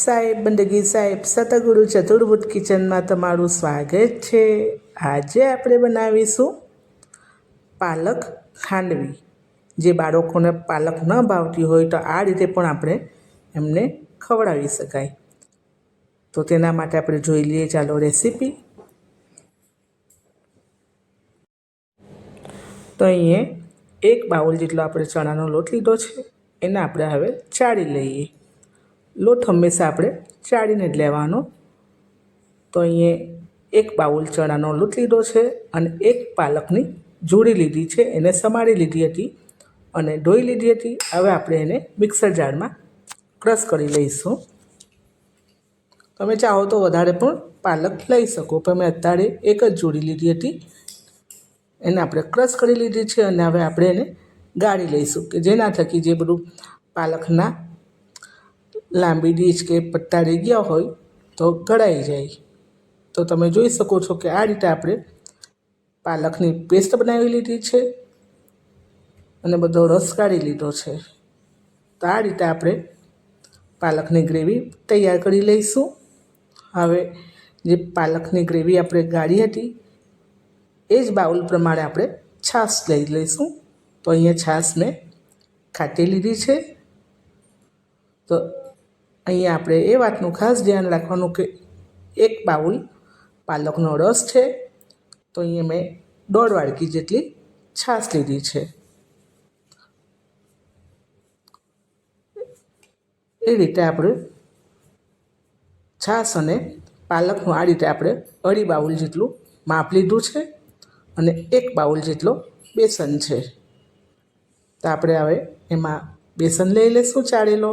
સાહેબ, બંદગી સાહેબ, સતગુરુ ચતુર્ભુજ કિચનમાં તમારું સ્વાગત છે. આજે આપણે બનાવીશું પાલક ખાંડવી. જે બાળકોને પાલક ન ભાવતી હોય તો આ રીતે પણ આપણે એમને ખવડાવી શકાય. તો તેના માટે આપણે જોઈ લઈએ ચાલો રેસીપી. તો અહીંયા એક બાઉલ જેટલો આપણે ચણાનો લોટ લીધો છે, એને આપણે હવે ચાળી લઈએ. લોટ હંમેશા આપણે ચાળીને જ લેવાનો. તો અહીંયા એક બાઉલ ચણાનો લોટ લીધો છે અને એક પાલકની જોડી લીધી છે. એને સમારી લીધી હતી અને ડોઈ લીધી હતી. હવે આપણે એને મિક્સર જારમાં ક્રશ કરી લઈશું. તમે ચાહો તો વધારે પણ પાલક લઈ શકો, પણ મેં અત્યારે એક જ જોડી લીધી હતી. એને આપણે ક્રશ કરી લીધી છે અને હવે આપણે એને ગાળી લઈશું, કે જેના થકી જે બધું પાલકના લાંબી ડીશ કે પટ્ટા રહી ગયા હોય તો ગળાઈ જાય. તો તમે જોઈ શકો છો કે આ રીતે આપણે પાલકની પેસ્ટ બનાવી લીધી છે અને બધો રસ કાઢી લીધો છે. તો આ રીતે આપણે પાલકની ગ્રેવી તૈયાર કરી લઈશું. હવે જે પાલકની ગ્રેવી આપણે ગાળી હતી, એ જ બાઉલ પ્રમાણે આપણે છાશ લઈ લઈશું. તો અહીંયા છાશ મેં ખાટી લીધી છે. તો અહીંયા આપણે એ વાતનું ખાસ ધ્યાન રાખવાનું કે એક બાઉલ પાલકનો રસ છે. તો અહીંયા મેં દોઢ વાડકી જેટલી છાશ લીધી છે. એ રીતે આપણે છાશ અને પાલકનું આ રીતે આપણે અઢી બાઉલ જેટલું માપ લીધું છે અને એક બાઉલ જેટલો બેસન છે. તો આપણે હવે એમાં બેસન લઈ લઈશું ચાળેલો.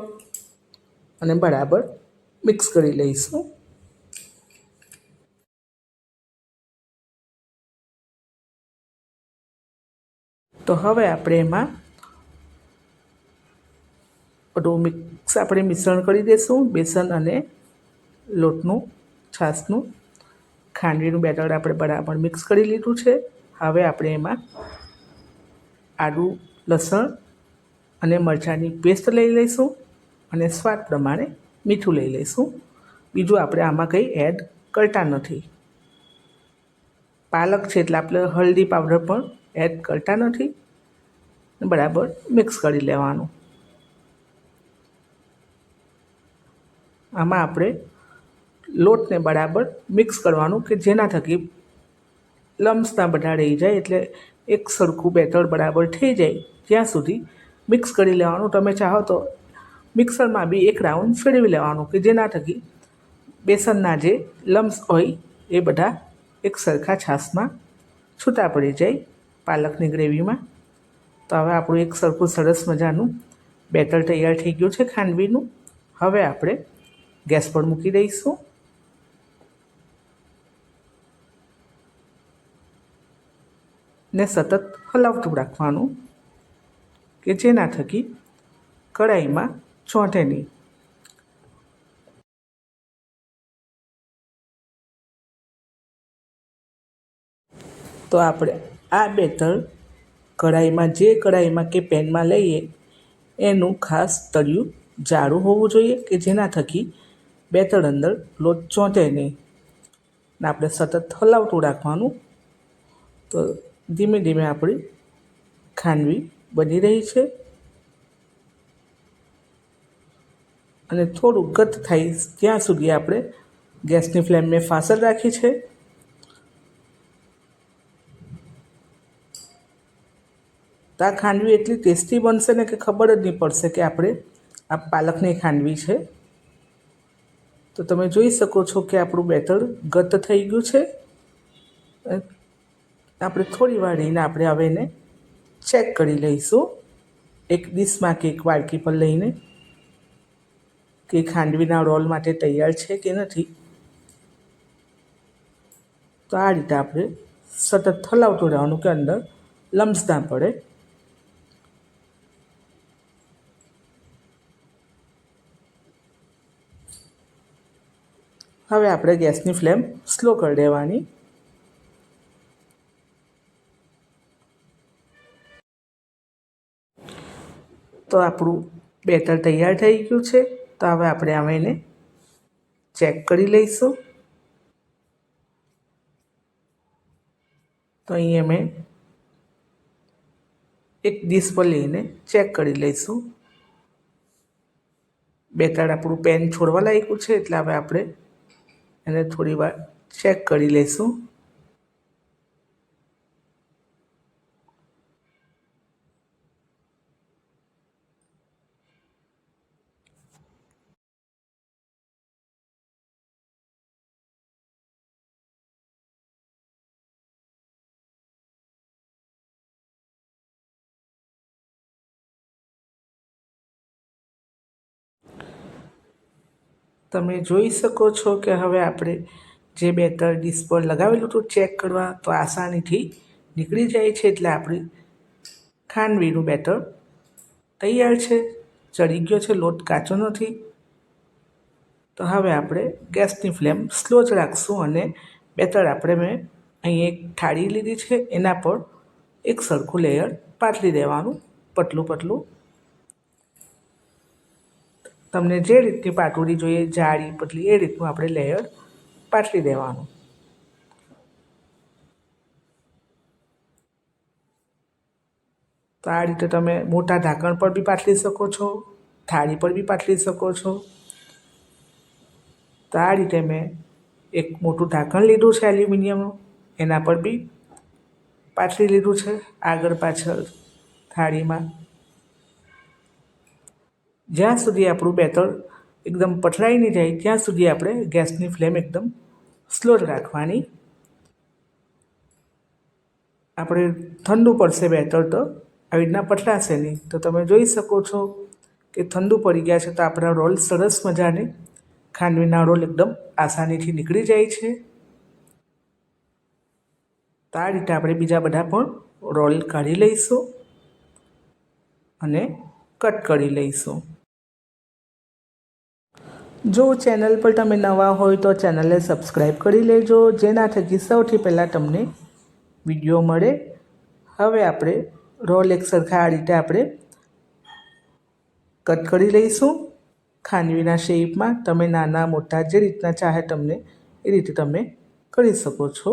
અને બરાબર મિક્સ કરી લઈશું. તો હવે આપણે એમાં બધું મિક્સ આપણે મિશ્રણ કરી દઈશું બેસન અને લોટનું, છાશનું. ખાંડવીનું બેટર આપણે બરાબર મિક્સ કરી લીધું છે. હવે આપણે એમાં આદું લસણ અને મરચાંની પેસ્ટ લઈ લઈશું. અને સ્વાદ પ્રમાણે મીઠું લઈ લઈશું. બીજું આપણે આમાં કંઈ એડ કરતા નથી. પાલક છે એટલે આપણે હળદી પાવડર પણ એડ કરતા નથી. બરાબર મિક્સ કરી લેવાનું. આમાં આપણે લોટને બરાબર મિક્સ કરવાનું કે જેના થકી લમ્સના બધા રહી જાય એટલે એક સરખું બેટર બરાબર થઈ જાય. ત્યાં સુધી મિક્સ કરી લેવાનું. તમે ચાહો તો મિક્સરમાં બી એક રાઉન્ડ ફેરવી લેવાનું કે જેના થકી બેસનના જે લમ્સ હોય એ બધા એક સરખા છાશમાં છૂટા પડી જાય પાલકની ગ્રેવીમાં. તો હવે આપણું એક સરખું સરસ મજાનું બેટર તૈયાર થઈ ગયું છે ખાંડવીનું. હવે આપણે ગેસ પર મૂકી દઈશું. ને સતત હલાવતું રાખવાનું કે જેના થકી કઢાઈમાં ચોંટે નહીં. તો આપણે આ બેટર કઢાઈમાં, જે કઢાઈમાં કે પેનમાં લઈએ, એનું ખાસ તળિયું જાડું હોવું જોઈએ કે જેના થકી બેતર અંદર લોટ ચોંટે નહીં. ને આપણે સતત હલાવતું રાખવાનું. તો ધીમે ધીમે આપણી ખાંડવી બની રહી છે. અને થોડું ગત થાય ત્યાં સુધી આપણે ગેસની ફ્લેમને મેં ફાસર રાખી છે. આ ખાંડવી એટલી ટેસ્ટી બનશે ને કે ખબર જ નહીં પડશે કે આપણે આ પાલકની ખાંડવી છે. તો તમે જોઈ શકો છો કે આપણું બેટર ગત થઈ ગયું છે. આપણે થોડી વાર રહીને આપણે હવે એને ચેક કરી લઈશું. એક ડીશમાં કે એક વાડકી પર લઈને. કે ખાંડવીના રોલ માટે તૈયાર છે કે નથી? તો આ રીતે આપણે સતત હલાવતું રહેવાનું કે અંદર લમ્સ ના પડે. હવે આપણે ગેસની ફ્લેમ સ્લો કરી દેવાની. તો આપણું બેટર તૈયાર થઈ ગયું છે. તો હવે આપણે હવે એને ચેક કરી લઈશું. તો અહીં અમે એક ડીશ પર લઈને ચેક કરી લઈશું. બેતાળ આપણું પેન છોડવા લાગ્યું છે, એટલે હવે આપણે એને થોડી ચેક કરી લઈશું. તમે જોઈ શકો છો કે હવે આપણે જે બેટર ડીશ પર લગાવેલું હતું ચેક કરવા તો આસાનીથી નીકળી જાય છે એટલે આપણી ખાંડવીનું બેટર તૈયાર છે. ચડી ગયો છે, લોટ કાચો નથી. તો હવે આપણે ગેસની ફ્લેમ સ્લો જ રાખશું અને બેટર આપણે મેં અહીં એક થાળી લીધી છે, એના પર એક સરખું લેયર પાથરી દેવાનું પતલું પતલું તમને જે રીતની પાટોડી જોઈએ જાડી પતલી, એ રીતનું આપણે લેયર પાથરી દેવાનું. તો આ રીતે તમે મોટા ઢાંકણ પર બી પાથરી શકો છો, થાળી પર બી પાથરી શકો છો. તો આ રીતે મેં એક મોટું ઢાંકણ લીધું છે એલ્યુમિનિયમનું, એના પર બી પાથરી લીધું છે. આગળ પાછળ થાળીમાં જ્યાં સુધી આપણું બેટર એકદમ પથરાઈ નહીં જાય, ત્યાં સુધી આપણે ગેસની ફ્લેમ એકદમ સ્લો રાખવાની. આપણે ઠંડુ પડશે બેટર તો, આવી રીતના પથરાશે નહીં. તો તમે જોઈ શકો છો કે ઠંડુ પડી ગયા છે તો આપણા રોલ સરસ મજાને ખાંડવીના રોલ એકદમ આસાનીથી નીકળી જાય છે. તો આ રીતે આપણે બીજા બધા પણ રોલ કાઢી લઈશું અને કટ કરી લઈશું. જો ચેનલ પર તમે નવા હોય તો ચેનલને સબસ્ક્રાઈબ કરી લેજો, જેના થકી સૌથી પહેલાં તમને વીડિયો મળે. હવે આપણે રોલ એક સરખા આ રીતે આપણે કટ કરી લઈશું. ખાંડવીના શેપમાં તમે નાના મોટા જે રીતના ચાહે તમને એ રીતે તમે કરી શકો છો.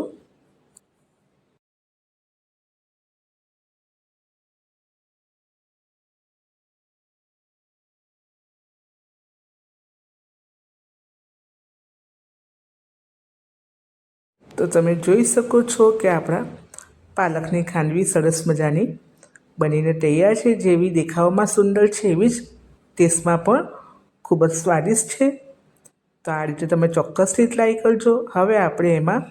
તો તમે જોઈ શકો છો કે આપણા પાલકની ખાંડવી સરસ મજાની બનીને તૈયાર છે. જેવી દેખાવમાં સુંદર છે, એવી જ ટેસ્ટમાં પણ ખૂબ જ સ્વાદિષ્ટ છે. તો આ રીતે તમે ચોક્કસથી ટ્રાય કરજો. હવે આપણે એમાં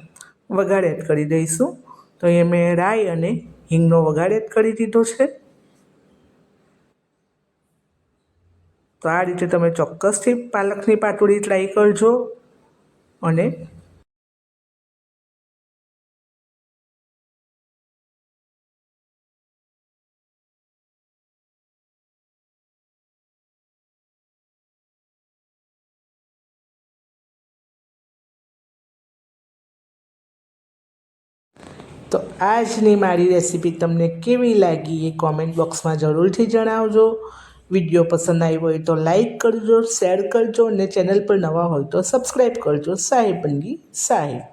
વઘાર એડ કરી દઈશું. તો એ મેં રાઈ અને હિંગનો વઘાર એડ કરી દીધો છે. તો આ રીતે તમે ચોક્કસથી પાલકની પાટોડી ટ્રાય કરજો અને તો આજની મારી રેસીપી તમને કેવી લાગી એ કોમેન્ટ બોક્સમાં જરૂરથી જણાવજો. વીડિયો પસંદ આવ્યો હોય તો લાઈક કરજો શેર કરજો અને ચેનલ પર નવા હોય તો સબસ્ક્રાઈબ કરજો. સાહેબ બંગી સાહેબ.